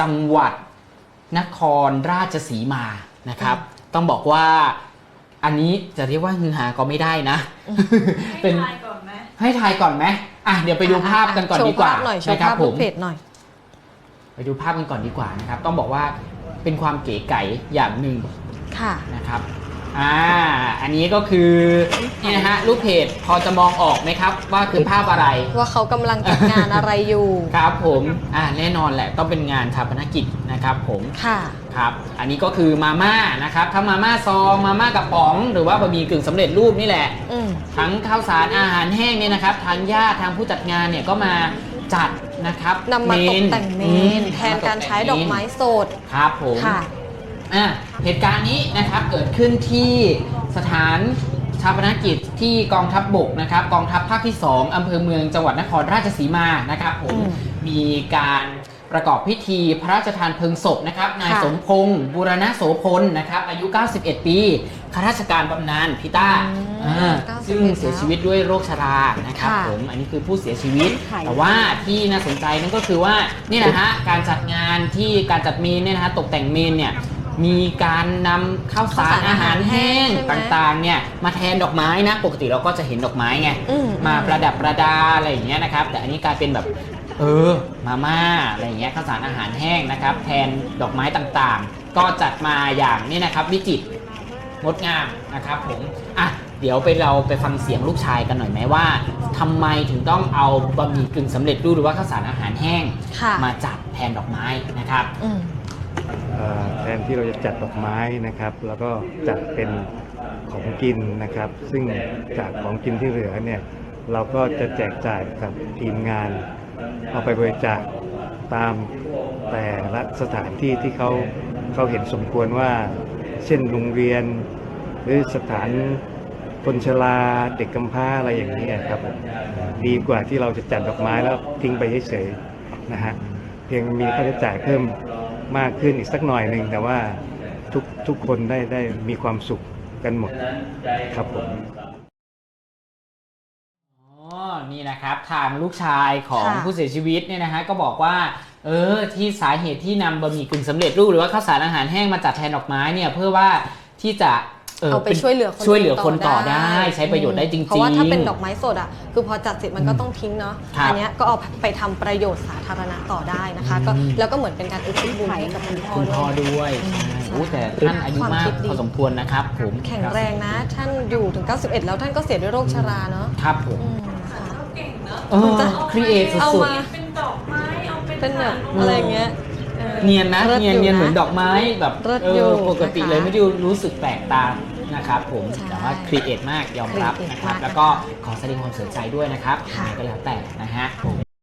จังหวัดนครราชสีมานะครับ ต้องบอกว่าอันนี้จะเรียกว่าฮือฮาก็ไม่ได้นะให้เป็นทายก่อนไหมให้ทายก่อนไหมอะเดี๋ยวไปดูภาพกันก่อนดีกว่าโชว์ภพหน่อยโชนะว์ครับภาพผลูมกเพจหน่อยไปดูภาพกันก่อนดีกว่านะครับ ต้องบอกว่าเป็นความเก๋ไก๋อย่างหนึ่งค่ะนะครับ อ่า อันนี้ก็คือนี่นะฮะรูปเพจพอจะมองออกไหมครับ ว่าคือภาพอะไร ว่าเขากำลังจัดงานอะไรอยู่ ครับผม อ่าแน่นอนแหละต้องเป็นงานชาปนกิจนะครับผม ค่ะ ครับ อันนี้ก็คือมาม่านะครับทั้งมาม่าซองมาม่ากระป๋อง หรือว่าบะหมี่กึ่งสำเร็จรูปนี่แหละ อืม ทั้งข้าวสารอาหารแห้งเนี่ยนะครับ ทางญาติทางผู้จัดงานเนี่ยก็มาจัดนะครับนำมาตกแต่งเมอืนแทนการใช้ดอกไม้สด ครับผม ค่ะ อะเหตุการณ์นี้นะครับเกิดขึ้นที่สถานชาปนกิจที่กองทัพบบกนะครับ กองทัพภาคที่ 2อำเภอเมืองจังหวัดนครราชสีมานะครับผมอืมมีการประกอบพิธีพระราชทานเพลิงศพนะครับนายค่ะสมพงศ์บุรณโสพลนะครับอายุ 91 ปีข้าราชการบำนาญพิต้าอืมอ่า91ซึ่งเสียชีวิตด้วยโรคชรานะครับค่ะผมอันนี้คือผู้เสียชีวิตค่ะแต่ว่าที่น่าสนใจนั่นก็คือว่านี่นะฮะการจัดงานที่การจัดเมนเนี่ยนะฮะตกแต่งเมนเนี่ย มีการนำข้าวสารข้าวสารอาหารแห้งใช่ไหมต่างๆเนี่ยมาแทนดอกไม้นะปกติเราก็จะเห็นดอกไม้ไงอืม มาประดับประดาอะไรอย่างเงี้ยนะครับ แต่อันนี้กลายเป็นแบบเออมาม่าอะไรอย่างเงี้ยข้าวสารอาหารแห้งนะครับ แทนดอกไม้ต่างๆ ก็จัดมาอย่างนี่นะครับวิจิตรงดงามนะครับผมอะเดี๋ยวไปเราไปฟังเสียงลูกชายกันหน่อยไหมว่าทำไมถึงต้องเอาบะหมี่กึ่งสำเร็จรูปหรือว่าข้าวสารอาหารแห้ง ค่ะมาจัดแทนดอกไม้นะครับ อืมเอ่อ แทนที่เราจะจัดดอกไม้นะครับ แล้วก็จัดเป็นของกินนะครับ ซึ่งจากของกินที่เหลือเนี่ยเราก็จะแจกจ่ายกับทีมงาน เอาไปบริจาคตามแต่ละสถานที่ที่เขาเขาเห็นสมควรว่า เช่นโรงเรียน หรือสถานคนชราเด็กกำพร้าอะไรอย่างนี้ครับ ดีกว่าที่เราจะจัดดอกไม้แล้วทิ้งไปเฉยๆนะฮะเพียงมีค่าใช้จ่ายเพิ่ม มากขึ้นอีกสักหน่อยหนึ่งแต่ว่าทุกทุกคนได้ได้มีความสุขกันหมดครับผมอ๋อนี่นะครับทางลูกชายของค่ะ ผู้เสียชีวิตเนี่ยนะฮะก็บอกว่าเออที่สาเหตุที่นำบะหมี่กึ่งสำเร็จรูปหรือว่าข้าวสารอาหารแห้งมาจัดแทนดอกไม้เนี่ยเพื่อว่าที่จะ เอาไปป็นช่วยเหลือคนช่วยเหลือคนต่อได้ใช้ประโยชน์ได้จริง ๆ เพราะว่าถ้าเป็นดอกไม้สดอะคือพอจัดเสร็จมันก็ต้องทิ้งเนาะครับอัเนี้ยก็เอาไปทำประโยชน์สาธารณะต่อได้นะคะ ก็อืมแล้วก็เหมือนเป็นการอุทิศบุญให้กับคุณพ่อคุณพ่อด้วยด้วยอืมใช่โอ้แต่ท่านอายุความมากคิดดีพอสมควรนะครับผมแข็งแรงนะ ท่านอยู่ถึง 91 แล้วท่านก็เสียด้วยโรคชราเนาะครับผมอืมค่ะเขาเก่งเนอะเออครีเอทเอาสุดมาเป็นดอกไม้เอาเป็นเป็นแบบขนมอะไรอย่างเงี้ยออๆ เนียนนะลิศเนียนยู่เนียนเหมือนดอกไม้แบบเลิศเออยู่อปกตินะคะเลยไม่ได้รู้สึกแปลกตานะครับผมใช่แต่ว่าครีเอทมากยอมรับ create นะครับ มากแล้วก็ขอแสดงความเสียใจด้วยนะครับค่ะ ยังไงก็แล้วแต่นะฮะผม